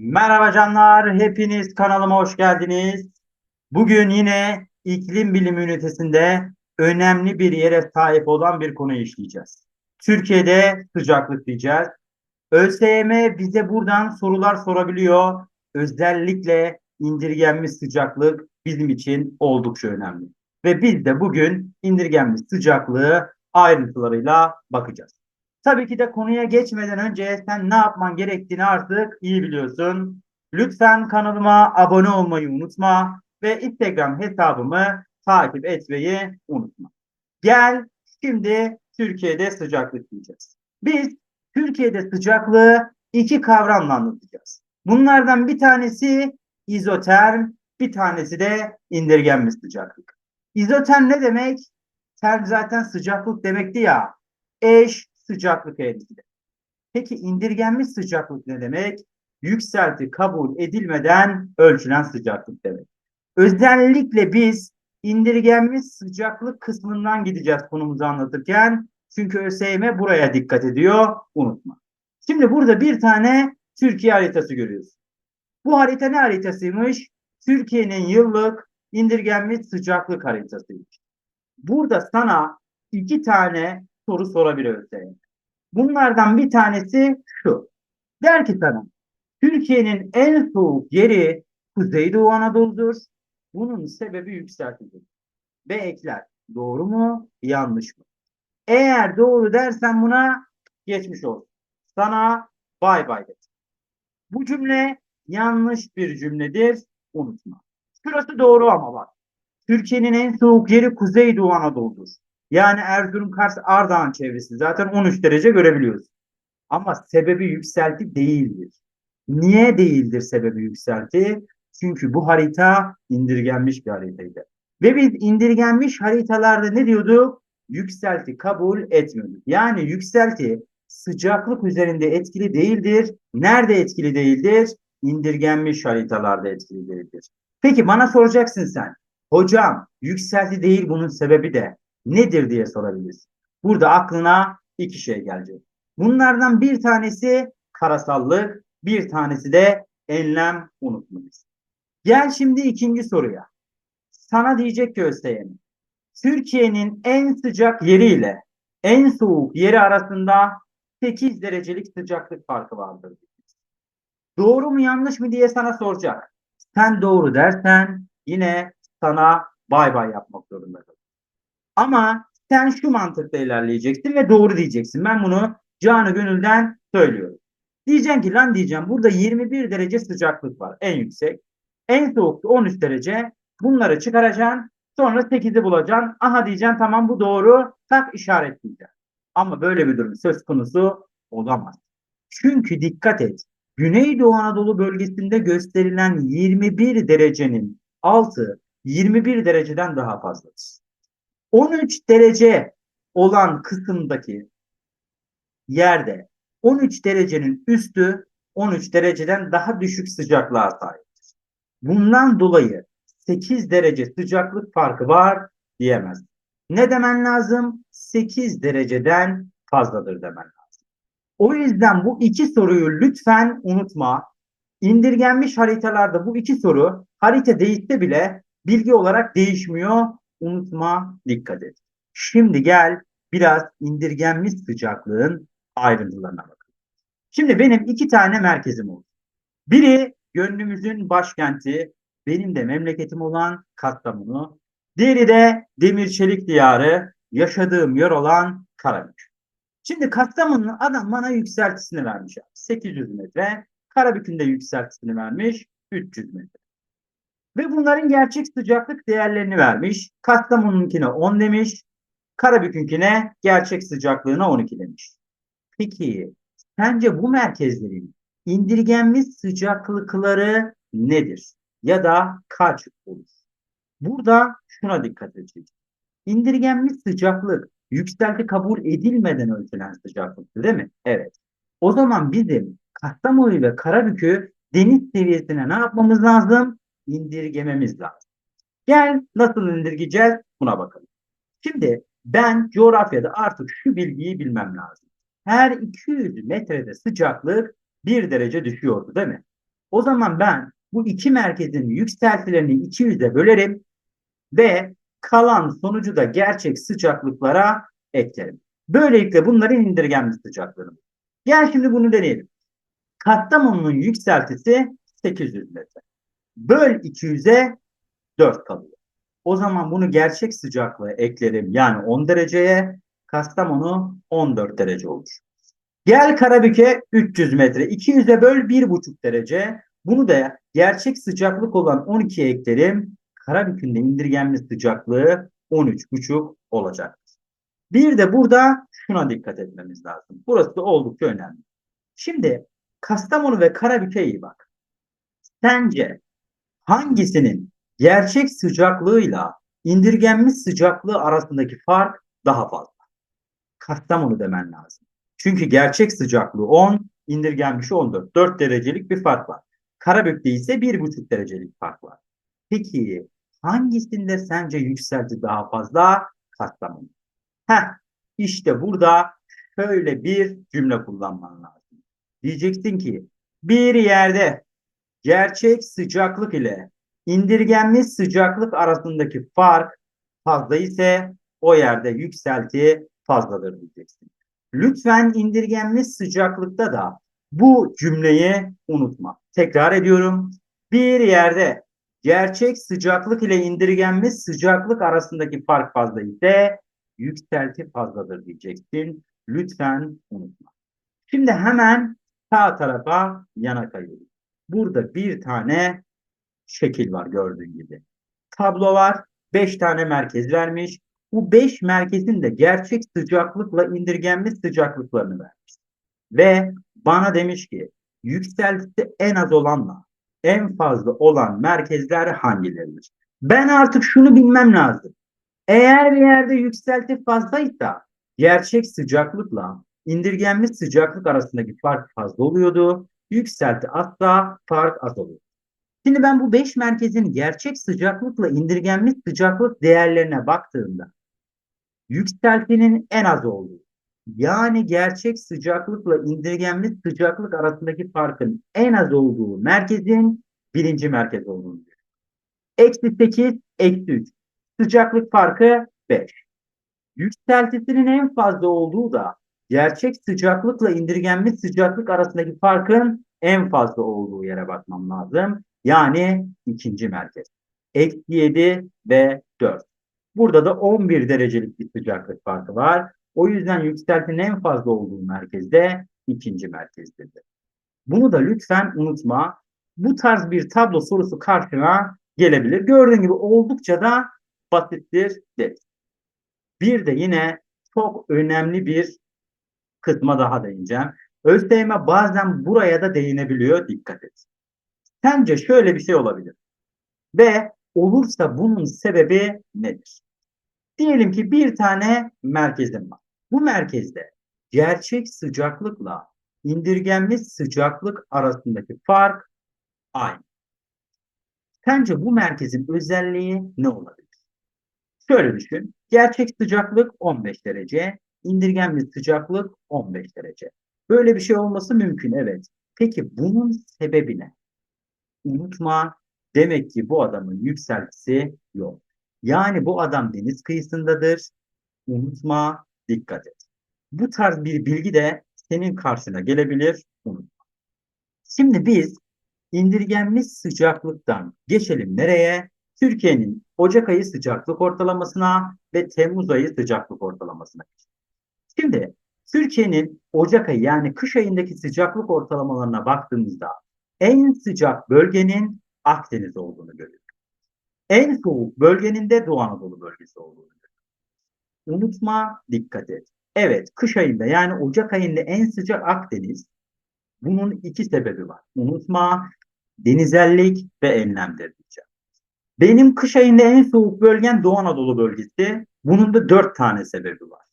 Merhaba canlar, hepiniz kanalıma hoş geldiniz. Bugün yine iklim bilimi ünitesinde önemli bir yere sahip olan bir konuyu işleyeceğiz. Türkiye'de sıcaklık diyeceğiz. ÖSYM bize buradan sorular sorabiliyor. Özellikle indirgenmiş sıcaklık bizim için oldukça önemli. Ve biz de bugün indirgenmiş sıcaklığı ayrıntılarıyla bakacağız. Tabii ki de konuya geçmeden önce sen ne yapman gerektiğini artık iyi biliyorsun. Lütfen kanalıma abone olmayı unutma ve Instagram hesabımı takip etmeyi unutma. Gel şimdi Türkiye'de sıcaklık diyeceğiz. Biz Türkiye'de sıcaklığı iki kavramla anlatacağız. Bunlardan bir tanesi izoterm, bir tanesi de indirgenmiş sıcaklık. İzoterm ne demek? Term zaten sıcaklık demekti ya. Eş sıcaklık eğrisidir. Peki indirgenmiş sıcaklık ne demek? Yükselti kabul edilmeden ölçülen sıcaklık demek. Özellikle biz indirgenmiş sıcaklık kısmından gideceğiz konumuzu anlatırken. Çünkü ÖSYM buraya dikkat ediyor. Unutma. Şimdi burada bir tane Türkiye haritası görüyoruz. Bu harita ne haritasıymış? Türkiye'nin yıllık indirgenmiş sıcaklık haritasıymış. Burada sana iki tane soru sorabilir ÖSYM. Bunlardan bir tanesi şu. Der ki sana Türkiye'nin en soğuk yeri Kuzeydoğu Anadolu'dur. Bunun sebebi yükseltidir. Ve ekler. Doğru mu? Yanlış mı? Eğer doğru dersen buna geçmiş olsun. Sana bay bay de. Bu cümle yanlış bir cümledir. Unutma. Şurası doğru ama bak. Türkiye'nin en soğuk yeri Kuzeydoğu Anadolu'dur. Yani Erzurum, Kars, Ardahan çevresi zaten 13 derece görebiliyoruz. Ama sebebi yükselti değildir. Niye değildir sebebi yükselti? Çünkü bu harita indirgenmiş bir haritaydı. Ve biz indirgenmiş haritalarda ne diyorduk? Yükselti kabul etmiyorduk. Yani yükselti sıcaklık üzerinde etkili değildir. Nerede etkili değildir? İndirgenmiş haritalarda etkili değildir. Peki bana soracaksın sen. Hocam yükselti değil bunun sebebi de nedir diye sorabilirsin. Burada aklına iki şey gelecek. Bunlardan bir tanesi karasallık, bir tanesi de enlem unutmayız. Gel şimdi ikinci soruya. Sana diyecek ki ÖSYM, Türkiye'nin en sıcak yeriyle en soğuk yeri arasında 8 derecelik sıcaklık farkı vardır. Doğru mu yanlış mı diye sana soracak. Sen doğru dersen yine sana bay bay yapmak zorunda kalır. Ama sen şu mantıkla ilerleyeceksin ve doğru diyeceksin. Ben bunu canı gönülden söylüyorum. Diyeceksin ki lan diyeceğim burada 21 derece sıcaklık var en yüksek. En soğuk 13 derece. Bunları çıkaracaksın. Sonra 8'i bulacaksın. Aha diyeceksin tamam bu doğru. Tak işaretleyeceksin. Ama böyle bir durum söz konusu olamaz. Çünkü dikkat et. Güneydoğu Anadolu bölgesinde gösterilen 21 derecenin altı 21 dereceden daha fazladır. 13 derece olan kısımdaki yerde 13 derecenin üstü 13 dereceden daha düşük sıcaklığa sahiptir. Bundan dolayı 8 derece sıcaklık farkı var diyemez. Ne demen lazım? 8 dereceden fazladır demen lazım. O yüzden bu iki soruyu lütfen unutma. İndirgenmiş haritalarda bu iki soru harita değişse bile bilgi olarak değişmiyor. Unutma, dikkat et. Şimdi gel biraz indirgenmiş sıcaklığın ayrıntılarına bakalım. Şimdi benim iki tane merkezim oldu. Biri gönlümüzün başkenti, benim de memleketim olan Kastamonu. Diğeri de demir çelik diyarı, yaşadığım yer olan Karabük. Şimdi Kastamonu'nun adam bana yükseltisini vermiş. 800 metre. Karabük'ün de yükseltisini vermiş. 300 metre. Ve bunların gerçek sıcaklık değerlerini vermiş. Kastamonu'nunkine 10 demiş. Karabük'ünkine gerçek sıcaklığına 12 demiş. Peki sence bu merkezlerin indirgenmiş sıcaklıkları nedir? Ya da kaç olur? Burada şuna dikkat edeceğiz. İndirgenmiş sıcaklık yükselti kabul edilmeden ölçülen sıcaklıktır değil mi? Evet. O zaman bizim Kastamonu ve Karabük'ü deniz seviyesine ne yapmamız lazım? İndirgememiz lazım. Gel nasıl indirgeyeceğiz? Buna bakalım. Şimdi ben coğrafyada artık şu bilgiyi bilmem lazım. Her 200 metrede sıcaklık 1 derece düşüyordu değil mi? O zaman ben bu iki merkezin yükseltilerini 200'e bölerim ve kalan sonucu da gerçek sıcaklıklara eklerim. Böylelikle bunların indirgenmiş sıcaklığı. Gel şimdi bunu deneyelim. Kastamonu'nun yükseltisi 800 metre. Böl 200'e 4 kalıyor. O zaman bunu gerçek sıcaklığı eklerim. Yani 10 dereceye Kastamonu 14 derece olur. Gel Karabük'e 300 metre. 200'e böl 1,5 derece. Bunu da gerçek sıcaklık olan 12'ye eklerim. Karabük'ün de indirgenmiş sıcaklığı 13,5 olacak. Bir de burada şuna dikkat etmemiz lazım. Burası da oldukça önemli. Şimdi Kastamonu ve Karabük'e iyi bak. Sence hangisinin gerçek sıcaklığıyla indirgenmiş sıcaklığı arasındaki fark daha fazla? Kastamonu demen lazım. Çünkü gerçek sıcaklığı 10, indirgenmişi 14. 4 derecelik bir fark var. Karabük'te ise 1,5 derecelik fark var. Peki hangisinde sence yükselti daha fazla? Kastamonu. Heh, işte burada şöyle bir cümle kullanman lazım. Diyeceksin ki bir yerde gerçek sıcaklık ile indirgenmiş sıcaklık arasındaki fark fazla ise o yerde yükselti fazladır diyeceksin. Lütfen indirgenmiş sıcaklıkta da bu cümleyi unutma. Tekrar ediyorum. Bir yerde gerçek sıcaklık ile indirgenmiş sıcaklık arasındaki fark fazla ise yükselti fazladır diyeceksin. Lütfen unutma. Şimdi hemen sağ tarafa yana kayıyoruz. Burada bir tane şekil var gördüğün gibi. Tablo var. 5 tane merkez vermiş. Bu 5 merkezin de gerçek sıcaklıkla indirgenmiş sıcaklıklarını vermiş. Ve bana demiş ki yükseltisi en az olanla en fazla olan merkezler hangileridir? Ben artık şunu bilmem lazım. Eğer bir yerde yükselti fazlaysa gerçek sıcaklıkla indirgenmiş sıcaklık arasındaki fark fazla oluyordu. Yükselti azsa fark az oluyor. Şimdi ben bu 5 merkezin gerçek sıcaklıkla indirgenmiş sıcaklık değerlerine baktığımda yükseltinin en az olduğu yani gerçek sıcaklıkla indirgenmiş sıcaklık arasındaki farkın en az olduğu merkezin birinci merkez olduğunu diyor. Eksi 8, eksi 3. Sıcaklık farkı 5. Yükseltisinin en fazla olduğu da gerçek sıcaklıkla indirgenmiş sıcaklık arasındaki farkın en fazla olduğu yere bakmam lazım. Yani ikinci merkez. Eksi 7 ve 4. Burada da 11 derecelik bir sıcaklık farkı var. O yüzden yükseltinin en fazla olduğu merkezde ikinci merkezdedir. Bunu da lütfen unutma. Bu tarz bir tablo sorusu karşına gelebilir. Gördüğün gibi oldukça da basittir. Bir de yine çok önemli bir kısma daha değineceğim. ÖSYM bazen buraya da değinebiliyor. Dikkat et. Sence şöyle bir şey olabilir. Ve olursa bunun sebebi nedir? Diyelim ki bir tane merkezim var. Bu merkezde gerçek sıcaklıkla indirgenmiş sıcaklık arasındaki fark aynı. Sence bu merkezin özelliği ne olabilir? Şöyle düşün. Gerçek sıcaklık 15 derece, indirgenmiş sıcaklık 15 derece. Böyle bir şey olması mümkün evet. Peki bunun sebebi ne? Unutma demek ki bu adamın yükseltisi yok. Yani bu adam deniz kıyısındadır. Unutma, dikkat et. Bu tarz bir bilgi de senin karşına gelebilir. Unutma. Şimdi biz indirgenmiş sıcaklıktan geçelim nereye? Türkiye'nin Ocak ayı sıcaklık ortalamasına ve Temmuz ayı sıcaklık ortalamasına. Şimdi Türkiye'nin Ocak ayı yani kış ayındaki sıcaklık ortalamalarına baktığımızda en sıcak bölgenin Akdeniz olduğunu görüyoruz. En soğuk bölgenin de Doğu Anadolu bölgesi olduğunu görüyoruz. Unutma, dikkat et. Evet, kış ayında yani Ocak ayında en sıcak Akdeniz. Bunun iki sebebi var. Unutma, denizellik ve enlemdir diyeceğim. Benim kış ayında en soğuk bölgem Doğu Anadolu bölgesi. Bunun da dört tane sebebi var.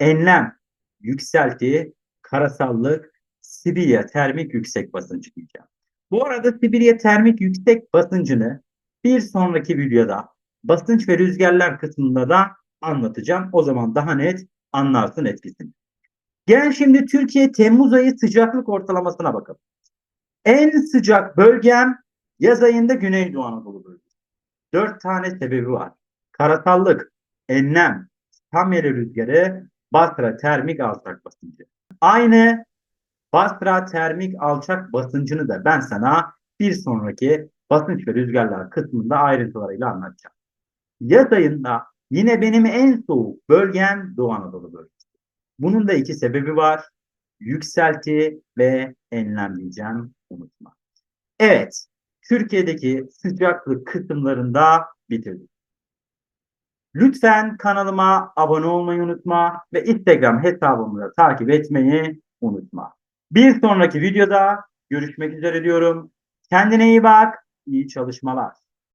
Enlem, yükselti, karasallık, Sibirya termik yüksek basıncı diyeceğim. Bu arada Sibirya termik yüksek basıncını bir sonraki videoda basınç ve rüzgarlar kısmında da anlatacağım. O zaman daha net anlarsın etkisini. Gel şimdi Türkiye Temmuz ayı sıcaklık ortalamasına bakalım. En sıcak bölgem yaz ayında Güneydoğu Anadolu bölgesi. Dört tane sebebi var. Karasallık, enlem, Samyeli rüzgarı, Basra termik alçak basıncı. Aynı Basra termik alçak basıncını da ben sana bir sonraki basınç ve rüzgarlar kısmında ayrıntılarıyla anlatacağım. Yaz ayında yine benim en soğuk bölgem Doğu Anadolu bölgesi. Bunun da iki sebebi var. Yükselti ve enlem diyeceğim unutma. Evet, Türkiye'deki sıcaklık kısımlarında bitirdik. Lütfen kanalıma abone olmayı unutma ve Instagram hesabımı da takip etmeyi unutma. Bir sonraki videoda görüşmek üzere diyorum. Kendine iyi bak, iyi çalışmalar.